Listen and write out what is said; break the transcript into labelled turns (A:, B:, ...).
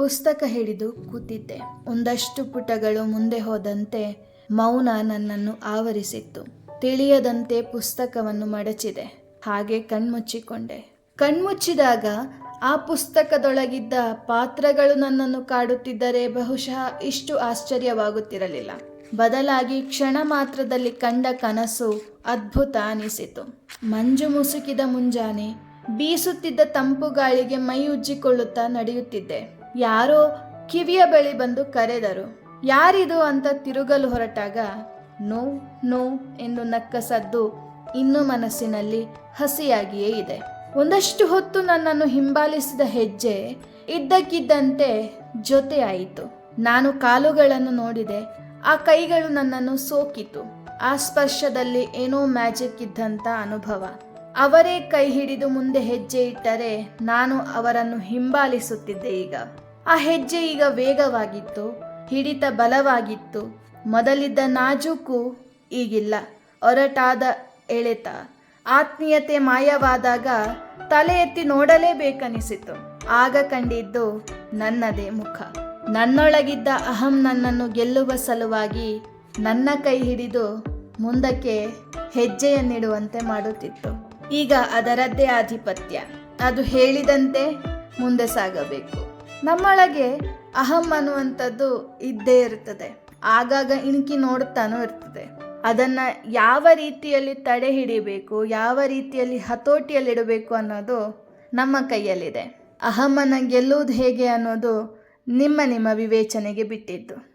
A: ಪುಸ್ತಕ ಹಿಡಿದು ಕೂತಿದ್ದೆ. ಒಂದಷ್ಟು ಪುಟಗಳು ಮುಂದೆ ಹೋದಂತೆ ಮೌನ ನನ್ನನ್ನು ಆವರಿಸಿತ್ತು. ತಿಳಿಯದಂತೆ ಪುಸ್ತಕವನ್ನು ಮಡಚಿದೆ. ಹಾಗೆ ಕಣ್ಮುಚ್ಚಿಕೊಂಡೆ. ಕಣ್ಮುಚ್ಚಿದಾಗ ಆ ಪುಸ್ತಕದೊಳಗಿದ್ದ ಪಾತ್ರಗಳು ನನ್ನನ್ನು ಕಾಡುತ್ತಿದ್ದರೆ ಬಹುಶಃ ಇಷ್ಟು ಆಶ್ಚರ್ಯವಾಗುತ್ತಿರಲಿಲ್ಲ. ಬದಲಾಗಿ ಕ್ಷಣ ಮಾತ್ರದಲ್ಲಿ ಕಂಡ ಕನಸು ಅದ್ಭುತ ಅನಿಸಿತು. ಮಂಜು ಮುಸುಕಿದ ಮುಂಜಾನೆ ಬೀಸುತ್ತಿದ್ದ ತಂಪು ಗಾಳಿಗೆ ಮೈ ಉಜ್ಜಿಕೊಳ್ಳುತ್ತಾ ನಡೆಯುತ್ತಿದ್ದೆ. ಯಾರೋ ಕಿವಿಯ ಬಳಿ ಬಂದು ಕರೆದರು, ಯಾರಿದು? ಅಂತ ತಿರುಗಲು ಹೊರಟಾಗ, ನೋ ನೋ ಎಂದು ನಕ್ಕ ಸದ್ದು ಇನ್ನೂ ಮನಸ್ಸಿನಲ್ಲಿ ಹಸಿಯಾಗಿಯೇ ಇದೆ. ಒಂದಷ್ಟು ಹೊತ್ತು ನನ್ನನ್ನು ಹಿಂಬಾಲಿಸಿದ ಹೆಜ್ಜೆ ಇದ್ದಕ್ಕಿದ್ದಂತೆ ಜೊತೆಯಾಯಿತು ನಾನು ಕಾಲುಗಳನ್ನು ನೋಡಿದೆ, ಆ ಕೈಗಳು ನನ್ನನ್ನು ಸೋಕಿತು. ಆ ಸ್ಪರ್ಶದಲ್ಲಿ ಏನೋ ಮ್ಯಾಜಿಕ್ ಇದ್ದಂಥ ಅನುಭವ. ಅವರೇ ಕೈ ಹಿಡಿದು ಮುಂದೆ ಹೆಜ್ಜೆ ಇಟ್ಟರೆ ನಾನು ಅವರನ್ನು ಹಿಂಬಾಲಿಸುತ್ತಿದ್ದೆ ಈಗ. ಆ ಹೆಜ್ಜೆ ಈಗ ವೇಗವಾಗಿತ್ತು, ಹಿಡಿತ ಬಲವಾಗಿತ್ತು. ಮೊದಲಿದ್ದ ನಾಜೂಕು ಈಗಿಲ್ಲ, ಒರಟಾದ ಎಳೆತ. ಆತ್ಮೀಯತೆ ಮಾಯವಾದಾಗ ತಲೆ ಎತ್ತಿ ನೋಡಲೇಬೇಕನಿಸಿತು. ಆಗ ಕಂಡಿದ್ದು ನನ್ನದೇ ಮುಖ. ನನ್ನೊಳಗಿದ್ದ ಅಹಂ ನನ್ನನ್ನು ಗೆಲ್ಲುವ ಸಲುವಾಗಿ ನನ್ನ ಕೈ ಹಿಡಿದು ಮುಂದಕ್ಕೆ ಹೆಜ್ಜೆಯನ್ನಿಡುವಂತೆ ಮಾಡುತ್ತಿತ್ತು. ಈಗ ಅದರದ್ದೇ ಆಧಿಪತ್ಯ. ಅದು ಹೇಳಿದಂತೆ ಮುಂದೆ ಸಾಗಬೇಕು. ನಮ್ಮೊಳಗೆ ಅಹಂ ಅನ್ನುವಂಥದ್ದು ಇದ್ದೇ ಇರ್ತದೆ ಆಗಾಗ ಇಣುಕಿ ನೋಡುತ್ತಾನೂ ಇರ್ತದೆ. ಅದನ್ನು ಯಾವ ರೀತಿಯಲ್ಲಿ ತಡೆ ಹಿಡಿಬೇಕು, ಯಾವ ರೀತಿಯಲ್ಲಿ ಹತೋಟಿಯಲ್ಲಿಡಬೇಕು ಅನ್ನೋದು ನಮ್ಮ ಕೈಯಲ್ಲಿದೆ. ಅಹಮ್ಮನ ಗೆಲ್ಲುವುದು ಹೇಗೆ ಅನ್ನೋದು ನಿಮ್ಮ ನಿಮ್ಮ ವಿವೇಚನೆಗೆ ಬಿಟ್ಟಿದ್ದು.